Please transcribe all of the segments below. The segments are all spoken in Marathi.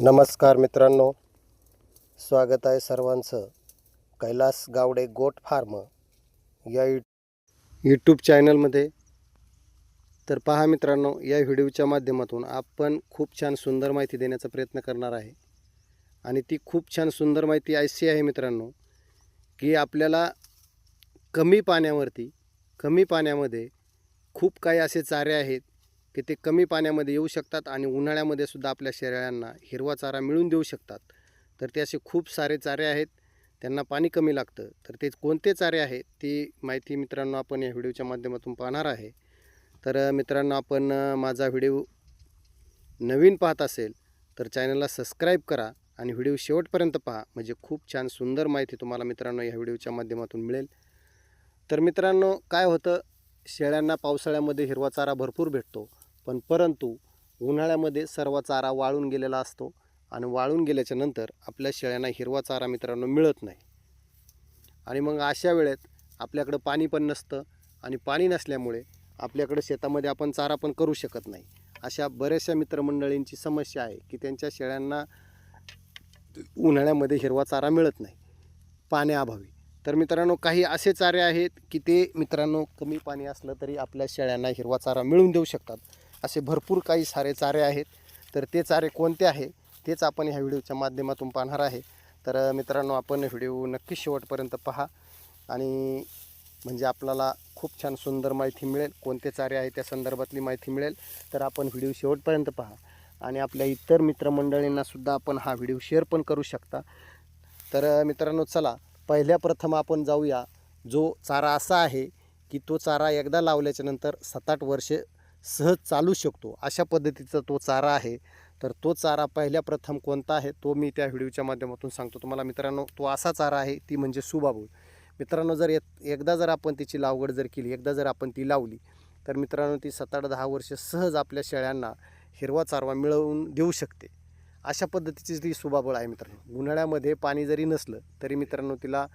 नमस्कार मित्रांनो. स्वागत आहे सर्वांचं. कैलास गावडे गोट फार्म या यू यूट्यूब चॅनलमध्ये. तर पहा मित्रांनो या व्हिडिओच्या माध्यमातून आपण खूप छान सुंदर माहिती देण्याचा प्रयत्न करणार आहे. आणि ती खूप छान सुंदर माहिती अशी आहे मित्रांनो की आपल्याला कमी पाण्यावरती कमी पाण्यामध्ये खूप काही असे चारे आहेत की ते कमी पाण्यामध्ये येऊ शकतात आणि उन्हाळ्यामध्ये सुद्धा आपल्या शेळ्यांना हिरवा चारा मिळून देऊ शकतात. तर ते असे खूप सारे चारे आहेत. त्यांना पाणी कमी लागतं. तर ते कोणते चारे आहेत ती माहिती मित्रांनो आपण या व्हिडिओच्या माध्यमातून पाहणार आहे. तर मित्रांनो आपण माझा व्हिडिओ नवीन पाहत असेल तर चॅनलला सबस्क्राईब करा आणि व्हिडिओ शेवटपर्यंत पहा. म्हणजे खूप छान सुंदर माहिती तुम्हाला मित्रांनो या व्हिडिओच्या माध्यमातून मिळेल. तर मित्रांनो काय होतं? शेळ्यांना पावसाळ्यामध्ये हिरवा चारा भरपूर भेटतो. पण परंतु उन्हाळ्यामध्ये सर्व चारा वाळून गेलेला असतो आणि वाळून गेल्याच्यानंतर आपल्या शेळ्यांना हिरवा चारा मित्रांनो मिळत नाही. आणि मग अशा वेळेत आपल्याकडं पाणी पण नसतं आणि पाणी नसल्यामुळे आपल्याकडं शेतामध्ये आपण चारा पण करू शकत नाही. अशा बऱ्याचशा मित्रमंडळींची समस्या आहे की त्यांच्या शेळ्यांना उन्हाळ्यामध्ये हिरवा चारा मिळत नाही. पाण्याअभावी. तर मित्रांनो काही असे चारे आहेत की ते मित्रांनो कमी पाणी असलं तरी आपल्या शेळ्यांना हिरवा चारा मिळून देऊ शकतात. असे भरपूर काही सारे चारे आहेत. तर ते चारे कोणते आहे? तेच आपण ह्या व्हिडिओच्या माध्यमातून पाहणार आहे. तर मित्रांनो आपण व्हिडिओ नक्की शेवटपर्यंत पहा. आणि म्हणजे आपल्याला खूप छान सुंदर माहिती मिळेल. कोणते चारे आहे त्या संदर्भातली माहिती मिळेल. तर आपण व्हिडिओ शेवटपर्यंत पहा. आणि आपल्या इतर मित्रमंडळींनासुद्धा आपण हा व्हिडिओ शेअर पण करू शकता. तर मित्रांनो चला पहिल्या प्रथम आपण जाऊया. जो चारा असा आहे की तो चारा एकदा लावल्याच्यानंतर सात आठ वर्षे सहज चालू शकतो. अशा पद्धतीचा तो चारा आहे. तर तो चारा पहिल्या प्रथम कोणता आहे? तो मी त्या व्हिडिओच्या माध्यमातून सांगतो. तुम्हाला मित्रांनो तो असा चारा आहे ती म्हणजे सुबाबूळ. मित्रांनो जर एकदा जर आपण तिची लागवड जर केली एकदा जर आपण ती लावली तर मित्रांनो ती सात आठ दहा वर्ष सहज आपल्या शेळ्यांना हिरवा चारवा मिळवून देऊ शकते. अशा पद्धतीची ती सुबाबळ आहे मित्रांनो. उन्हाळ्यामध्ये पाणी जरी नसलं तरी मित्रांनो तिला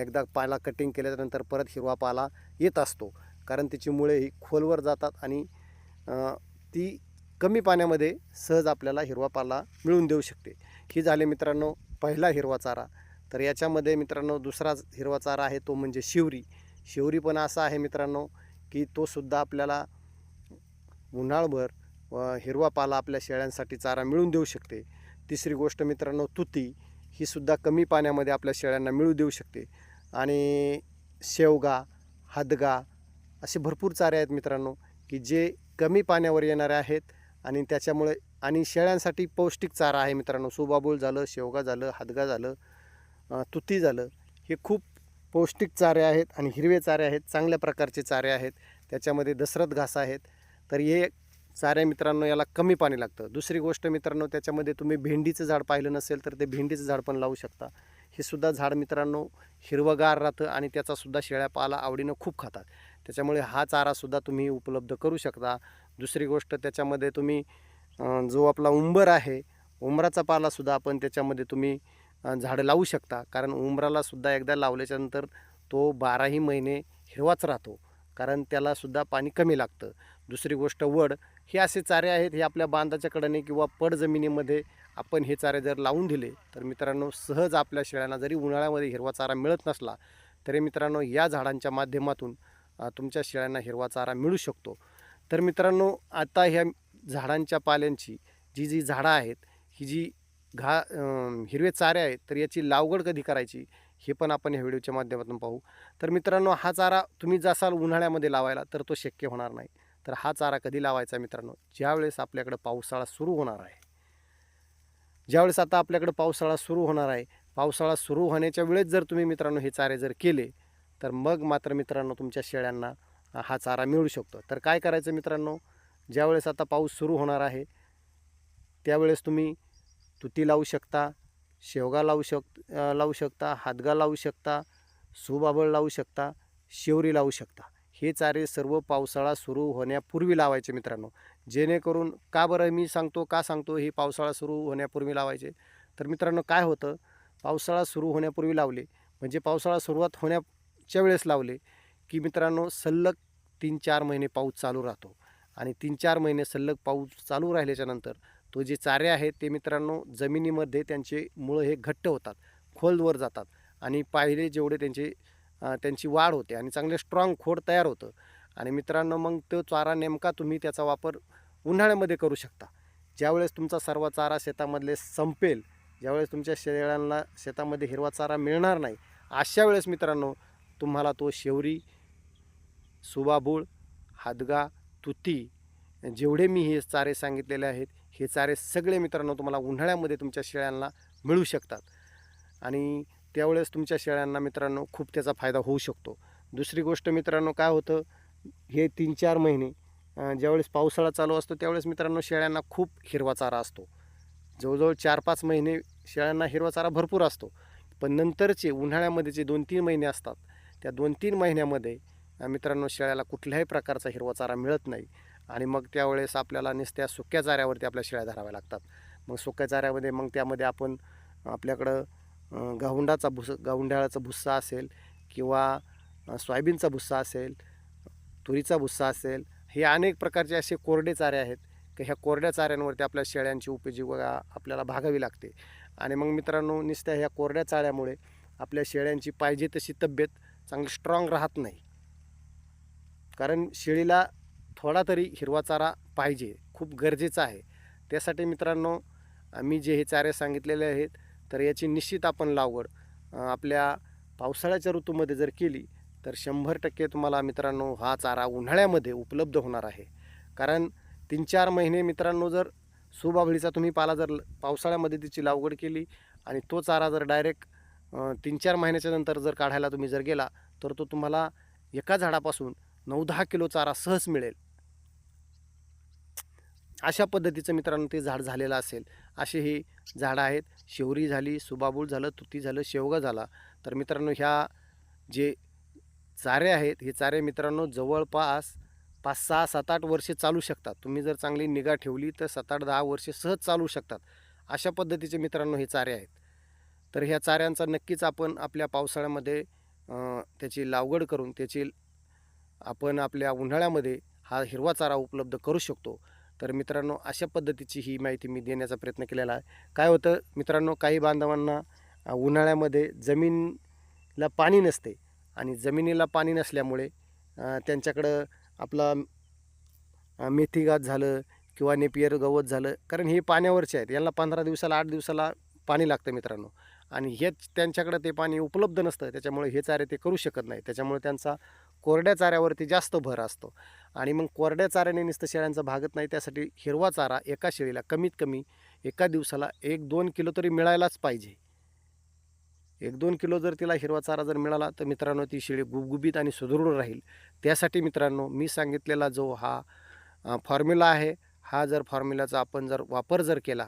एकदा पाला कटिंग केल्यानंतर परत हिरवा पाला येत असतो. कारण तिची मुळे ही खोलवर जातात आणि ती कमी पाण्यामध्ये सहज आपल्याला हिरवा पाला मिळून देऊ शकते. ही झाले मित्रांनो पहिला हिरवा चारा. तर याच्यामध्ये मित्रांनो दुसरा हिरवा चारा आहे तो म्हणजे शिवरी. शिवरी पण असा आहे मित्रांनो की तोसुद्धा आपल्याला उन्हाळभर व हिरवा पाला आपल्या शेळ्यांसाठी चारा मिळून देऊ शकते. तिसरी गोष्ट मित्रांनो तुती. ही सुद्धा कमी पाण्यामध्ये आपल्या शेळ्यांना मिळू देऊ शकते. आणि शेवगा हदगा असे भरपूर चारे आहेत मित्रांनो की जे कमी पाण्यावर येणारे आहेत आणि त्याच्यामुळे आणि शेळ्यांसाठी पौष्टिक चारा आहे मित्रांनो. सुबाबूल झालं शेवगा झालं हदगा झालं तुती झालं हे खूप पौष्टिक चारे आहेत आणि हिरवे चारे आहेत चांगल्या प्रकारचे चारे आहेत. त्याच्यामध्ये दसरथ घास आहेत. तर हे चाऱ्या मित्रांनो याला कमी पाणी लागतं. दुसरी गोष्ट मित्रांनो त्याच्यामध्ये तुम्ही भेंडीचं झाड पाहिलं नसेल तर ते भेंडीचं झाड पण लावू शकता. हे सुद्धा झाड मित्रांनो हिरवगार राहतं आणि त्याचासुद्धा शेळ्या पाला आवडीनं खूप खातात. त्याच्यामुळे हा चारासुद्धा तुम्ही उपलब्ध करू शकता. दुसरी गोष्ट त्याच्यामध्ये तुम्ही जो आपला उंबर आहे उंबराचा पालासुद्धा आपण त्याच्यामध्ये तुम्ही झाडं लावू शकता. कारण उंबरालासुद्धा एकदा लावल्याच्यानंतर तो बाराही महिने हिरवाच राहतो. कारण त्यालासुद्धा पाणी कमी लागतं. दुसरी गोष्ट वड. हे असे चारे आहेत हे आपल्या बांधाच्या कडेने किंवा पड जमिनीमध्ये आपण हे चारे जर लावून दिले तर मित्रांनो सहज आपल्या शेळ्यांना जरी उन्हाळ्यामध्ये हिरवा चारा मिळत नसला तरी मित्रांनो या झाडांच्या माध्यमातून तुमच्या शेळ्यांना हिरवा चारा मिळू शकतो. तर मित्रांनो आता ह्या झाडांच्या पाल्यांची जी जी झाडं आहेत ही जी घा हिरवे चारे आहेत तर याची लागवड कधी करायची हे पण आपण ह्या व्हिडिओच्या माध्यमातून पाहू. तर मित्रांनो हा चारा तुम्ही जसाल उन्हाळ्यामध्ये लावायला तर तो शक्य होणार नाही. तर हा चारा कधी लावायचा मित्रांनो? ज्यावेळेस आपल्याकडं पावसाळा सुरू होणार आहे. ज्यावेळेस आता आपल्याकडं पावसाळा सुरू होणार आहे पावसाळा सुरू होण्याच्या वेळेस जर तुम्ही मित्रांनो हे चारे जर केले तर मग मात्र मित्रांनो तुमच्या शेळ्यांना हा चारा मिळू शकतो. तर काय करायचं मित्रांनो? ज्यावेळेस आता पाऊस सुरू होणार आहे त्यावेळेस तुम्ही तुती लावू शकता शेवगा लावू शक लावू शकता हादगा लावू शकता सुबाबळ लावू शकता शेवरी लावू शकता. हे चारे सर्व पावसाळा सुरू होण्यापूर्वी लावायचे मित्रांनो. जेणेकरून का बरं मी सांगतो का सांगतो हे पावसाळा सुरू होण्यापूर्वी लावायचे. तर मित्रांनो काय होतं? पावसाळा सुरू होण्यापूर्वी लावले. म्हणजे पावसाळा सुरुवात होण्या च्या वेळेस लावले की मित्रांनो सलग तीन चार महिने पाऊस चालू राहतो. आणि तीन चार महिने सलग पाऊस चालू राहिल्याच्या नंतर तो जे चारे आहेत ते मित्रांनो जमिनीमध्ये त्यांचे मुळं हे घट्ट होतात खोलवर जातात आणि पाहिले जेवढे त्यांचे त्यांची वाढ होते आणि चांगले स्ट्रॉंग खोड तयार होतं. आणि मित्रांनो मग तो चारा नेमका तुम्ही त्याचा वापर उन्हाळ्यामध्ये करू शकता. ज्यावेळेस तुमचा सर्व चारा शेतामधले संपेल ज्यावेळेस तुमच्या शेळ्यांना शेतामध्ये हिरवा चारा मिळणार नाही अशा वेळेस मित्रांनो तुम्हाला तो शेवरी सुबाबूळ हादगा तुती जेवढे मी हे चारे सांगितलेले आहेत हे चारे सगळे मित्रांनो तुम्हाला उन्हाळ्यामध्ये तुमच्या शेळ्यांना मिळू शकतात. आणि त्यावेळेस तुमच्या शेळ्यांना मित्रांनो खूप त्याचा फायदा होऊ शकतो. दुसरी गोष्ट मित्रांनो काय होतं हे तीन चार महिने ज्यावेळेस पावसाळा चालू असतो त्यावेळेस मित्रांनो शेळ्यांना खूप हिरवा चारा असतो. जवळजवळ चार पाच महिने शेळ्यांना हिरवा चारा भरपूर असतो. पण नंतरचे उन्हाळ्यामध्ये जे दोन तीन महिने असतात त्या दोन तीन महिन्यामध्ये मित्रांनो शेळ्याला कुठल्याही प्रकारचा हिरवा चारा मिळत नाही. आणि मग त्यावेळेस आपल्याला नुसत्या सुक्या चाऱ्यावरती आपल्या शेळ्या धराव्या लागतात. मग सुक्या चाऱ्यामध्ये मग त्यामध्ये आपण आपल्याकडं गहुंडाचा गाहुंडाचा भुस गाहुंड्याळाचा भुस्सा असेल किंवा सोयाबीनचा भुस्सा असेल तुरीचा भुस्सा असेल हे अनेक प्रकारचे असे कोरडे चारे आहेत. की ह्या कोरड्या चाऱ्यांवरती आपल्या शेळ्यांची उपजीविका आपल्याला भागावी लागते. आणि मग मित्रांनो नुसत्या ह्या कोरड्या चाऱ्यामुळे आपल्या शेळ्यांची पाहिजे तशी तब्येत चांगली स्ट्रॉंग राहत नाही. कारण शेळीला थोडा तरी हिरवा चारा पाहिजे खूप गरजेचा आहे. त्यासाठी मित्रांनो आम्ही जे हे चारे सांगितलेले आहेत तर याची निश्चित आपण लागवड आपल्या पावसाळ्याच्या ऋतूमध्ये जर केली तर शंभर टक्के तुम्हाला मित्रांनो हा चारा उन्हाळ्यामध्ये उपलब्ध होणार आहे. कारण तीन चार महिने मित्रांनो जर सुबाभळीचा तुम्ही पाला जर पावसाळ्यामध्ये तिची लागवड केली आणि तो चारा जर डायरेक्ट तीन चार महिन्याच्या नंतर जर काढायला तुम्ही जर गेला तर तो तुम्हाला एका झाडापासून नऊ दहा किलो चारा सहज मिळेल. अशा पद्धतीचं मित्रांनो ते झाड झालेलं असेल. असे ही झाडं आहेत. शेवरी झाली सुबाबूळ झालं तुती झालं शेवगा झाला. तर मित्रांनो ह्या जे चारे आहेत हे चारे मित्रांनो जवळपास पाच सहा सात आठ वर्षे चालू शकतात. तुम्ही जर चांगली निगा ठेवली तर सात आठ दहा वर्षे सहज चालू शकतात. अशा पद्धतीचे मित्रांनो हे चारे आहेत. तर ह्या चाऱ्यांचा नक्कीच आपण आपल्या पावसाळ्यामध्ये त्याची लागवड करून त्याची आपण आपल्या उन्हाळ्यामध्ये हा हिरवा चारा उपलब्ध करू शकतो. तर मित्रांनो अशा पद्धतीची ही माहिती मी देण्याचा प्रयत्न केलेला आहे. काय होतं मित्रांनो काही बांधवांना उन्हाळ्यामध्ये जमीनला पाणी नसते आणि जमिनीला पाणी नसल्यामुळे त्यांच्याकडं आपला अ, मेथी गात झालं किंवा नेपियर गवत झालं कारण हे पाण्यावरचे आहेत. यांना पंधरा दिवसाला आठ दिवसाला पाणी लागतं मित्रांनो. आणि हेच त्यांच्याकडं ते पाणी उपलब्ध नसतं. त्याच्यामुळे हे चारे ते करू शकत नाही त्याच्यामुळे त्यांचा कोरड्या चाऱ्यावरती जास्त भर असतो. आणि मग कोरड्या चाऱ्याने नुसतं शेळ्यांचा भागत नाही. त्यासाठी हिरवा चारा एका शेळीला कमीत कमी एका दिवसाला एक दोन किलो तरी मिळायलाच पाहिजे. एक दोन किलो जर तिला हिरवा चारा जर मिळाला तर मित्रांनो ती शेळी गुबगुबीत आणि सुदृढ राहील. त्यासाठी मित्रांनो मी सांगितलेला जो हा फॉर्म्युला आहे हा जर फॉर्म्युलाचा आपण जर वापर जर केला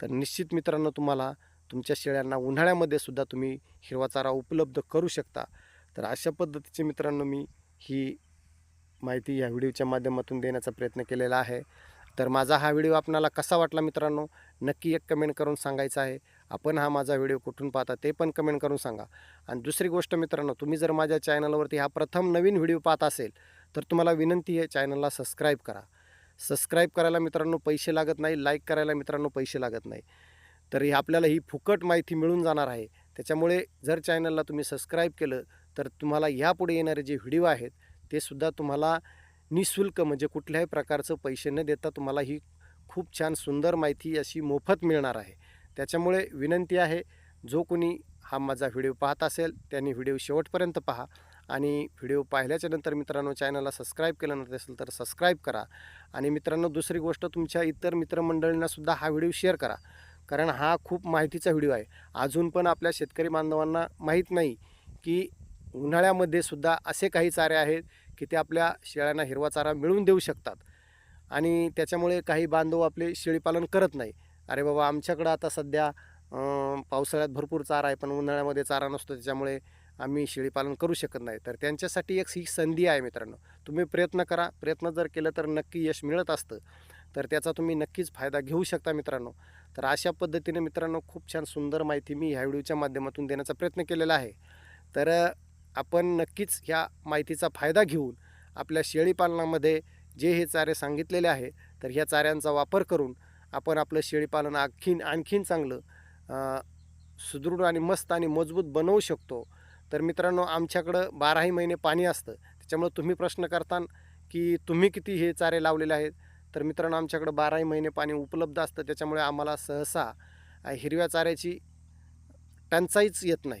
तर निश्चित मित्रांनो तुम्हाला तुमच्या शेळ्यांना उन्हाळ्यामध्ये सुद्धा तुम्ही हिरवा चारा उपलब्ध करू शकता. तर अशा पद्धतीचे मित्रांनो मी ही माहिती या व्हिडिओच्या माध्यमातून देण्याचा प्रयत्न केलेला आहे. तर माझा हा व्हिडिओ आपणाला कसा वाटला मित्रांनो नक्की एक कमेंट करून सांगायचा आहे. आपण हा माझा व्हिडिओ कुठून पाहता ते पण कमेंट करून सांगा. आणि दुसरी गोष्ट मित्रांनो तुम्ही जर माझ्या चॅनलवरती हा प्रथम नवीन व्हिडिओ पाहत असेल तर तुम्हाला विनंती आहे चॅनलला सबस्क्राईब करा. सबस्क्राईब करायला मित्रांनो पैसे लागत नाही. लाईक करायला मित्रांनो पैसे लागत नाही. तर ही आपल्याला ही फुकट माहिती मिळून जाणार आहे. त्याच्यामुळे जर चॅनलला तुम्ही सबस्क्राईब केलं तर तुम्हाला ह्यापुढे येणारे जे व्हिडिओ आहेत ते सुद्धा तुम्हाला निशुल्क म्हणजे कुठल्याही प्रकारचं पैसे न देता तुम्हाला ही खूप छान सुंदर माहिती अशी मोफत मिळणार आहे. त्याच्यामुळे विनंती आहे जो कोणी हा माझा व्हिडिओ पाहत असेल त्यांनी व्हिडिओ शेवटपर्यंत पहा आणि व्हिडिओ पाहिल्याच्या नंतर मित्रांनो चॅनलला सबस्क्राईब केलं नसेल तर सबस्क्राईब करा. आणि मित्रांनो दुसरी गोष्ट तुमच्या इतर मित्रमंडळींनासुद्धा हा व्हिडिओ शेअर करा. कारण हा खूप माहितीचा व्हिडिओ आहे. अजून पण आपल्या शेतकरी बांधवांना माहीत नाही की उन्हाळ्यामध्ये सुद्धा असे काही चारे आहेत की ते आपल्या शेळ्यांना हिरवा चारा मिळवून देऊ शकतात. आणि त्याच्यामुळे काही बांधव आपले शेळीपालन करत नाही. अरे बाबा आमच्याकडं आता सध्या पावसाळ्यात भरपूर चारा आहे पण उन्हाळ्यामध्ये चारा नसतो त्याच्यामुळे आम्ही शेळीपालन करू शकत नाही. तर त्यांच्यासाठी एक ही संधी आहे मित्रांनो. तुम्ही प्रयत्न करा. प्रयत्न जर केलं तर नक्की यश मिळत असतं. तर त्याचा तुम्ही नक्कीच फायदा घेऊ शकता मित्रांनो. तर अशा पद्धतीने मित्रांनो खूप छान सुंदर माहिती मी ह्या व्हिडिओच्या माध्यमातून देण्याचा प्रयत्न केलेला आहे. तर आपण नक्कीच ह्या माहितीचा फायदा घेऊन आपल्या शेळीपालनामध्ये जे हे चारे सांगितलेले आहे तर ह्या चाऱ्यांचा वापर करून आपण आपलं शेळीपालन आणखीन आणखीन चांगलं सुदृढ आणि मस्त आणि मजबूत बनवू शकतो. तर मित्रांनो आमच्याकडं बाराही महिने पाणी असतं. त्याच्यामुळं तुम्ही प्रश्न करतान की तुम्ही किती हे चारे लावलेले आहेत? तर मित्रांनो आमच्याकडं बाराही महिने पाणी उपलब्ध असतं. त्याच्यामुळे आम्हाला सहसा हिरव्या चाऱ्याची टंचाईच येत नाही.